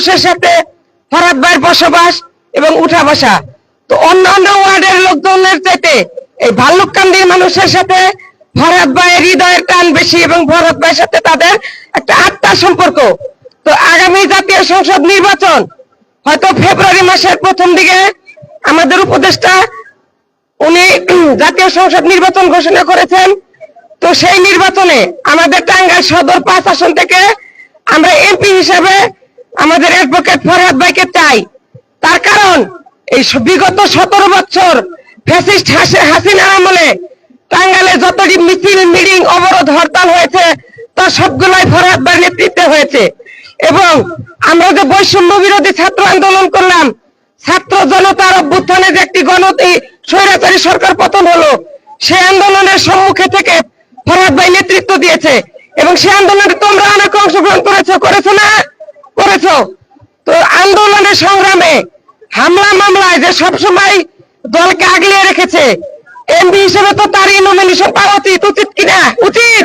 মানুষের সাথে ফরাদ ভাইয়ের বসবাস এবং উঠা বসা। তো অন্যান্য ওয়ার্ডের লোকজনের চাইতে এই ভাল্লুককান্দির মানুষের সাথে ফরাদ ভাইয়ের হৃদয়ের টান বেশি এবং ফরাদ ভাইয়ের সাথে তাদের একটা আত্মার সম্পর্ক। তো আগামী জাতীয় সংসদ নির্বাচন হয়তো ফেব্রুয়ারি মাসের প্রথম দিকে আমাদের উপদেষ্টা উনি জাতীয় সংসদ নির্বাচন ঘোষণা করেছেন। তো সেই নির্বাচনে আমাদের টাঙ্গাইল সদর পাঁচ আসন থেকে আমরা এমপি হিসাবে আমাদের অ্যাডভোকেট ফরহাদ ভাইকে চাই। তার কারণ, এই বিগত সতেরো বছর ফ্যাসিস্ট হাসিনার আমলে টাঙ্গাইলে যতটি মিছিল, মিটিং, অবরোধ, হরতাল হয়েছে, তা সবগুলাই ফরহাদ ভাইয়ের নেতৃত্বে হয়েছে। এবং আমরা যে বৈষম্য বিরোধী ছাত্র আন্দোলন করলাম, ছাত্র জনতার অভ্যুত্থানে যে একটি গণতি স্বৈরাচারী সরকার পতন হলো সেই আন্দোলনের সম্মুখে থেকে ফরহাদ ভাই নেতৃত্ব দিয়েছে। এবং সেই আন্দোলনে তোমরা অনেক অংশগ্রহণ করেছ করেছ না? করেছ। তো আন্দোলনের সংগ্রামে হামলা মামলায় যে সবসময় দলকে আগলিয়ে রেখেছে, এমপি হিসেবে তো তারই নমিনেশন পাওয়া উচিত উচিত কিনা? উচিত।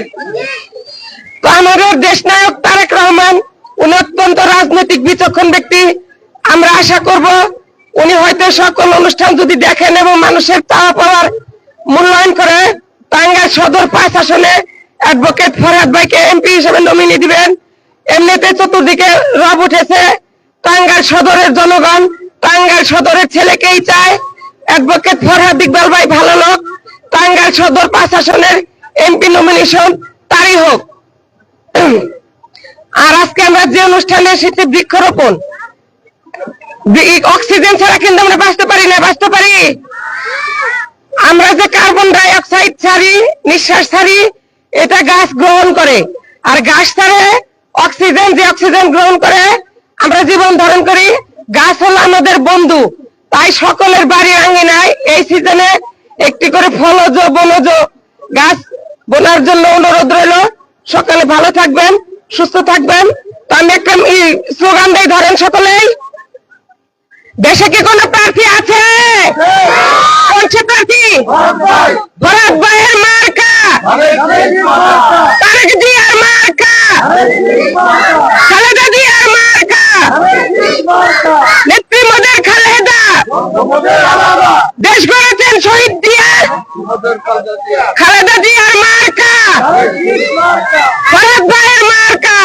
আমাদের দেশ নায়ক তারেক রহমান, উনি অত্যন্ত রাজনৈতিক বিচক্ষণ ব্যক্তি। আমরা আশা করব উনি হয়তো সকল অনুষ্ঠান যদি দেখেন এবং মানুষের চাওয়া পাওয়ার মূল্যায়ন করে, টাঙ্গাইল সদর পাঁচ আসনে অ্যাডভোকেট ফরহাদ ভাইকে এমপি হিসেবে নমিনি দিবেন। এমনিতে চতুর্দিকে রব উঠেছে। টাঙ্গাইল সদরের জনগণ, টাঙ্গাইল সদরের ছেলেকেই চায়। অ্যাডভোকেট ফরহাদ ইকবাল ভাই ভালো লোক, টাঙ্গাইল সদর পাঁচ আসনের এমপি নমিনেশন তারই হোক। আর আজকে আমরা যে অনুষ্ঠানে এসেছি বৃক্ষরোপণ অক্সিজেন ছাড়া কিন্তু আমরা বাঁচতে পারি না, বাঁচতে পারি। আমরা যে কার্বন ডাই অক্সাইড ছাড়ি, নিঃশ্বাস ছাড়ি, এটা গাছ গ্রহণ করে। আর গাছ ছাড়ে অক্সিজেন যে অক্সিজেন গ্রহণ করে আমরা জীবন ধারণ করি গাছ হলো আমাদের বন্ধু। তাই সকলের বাড়ি আঙ্গিনায় এই সিজনে একটি করে ফলজ বনজ গাছ বোনার জন্য অনুরোধ রইল। সকালে ভালো থাকবেন সুস্থ থাকবেন। তো আমি একটা স্লোগান দেই ধরেন সকলেই। দেশে কি কোনো প্রার্থী আছে? কোন সে প্রার্থী? ভরত ভাইয়ের মার্কা। খালেদা দিয়ার মার্কা। নেত্রী মোদের খালেদা। দেশ গড়েছেন শহীদ দিয়ার খালেদা দিয়ে মার্কা। ভারত মার্কা।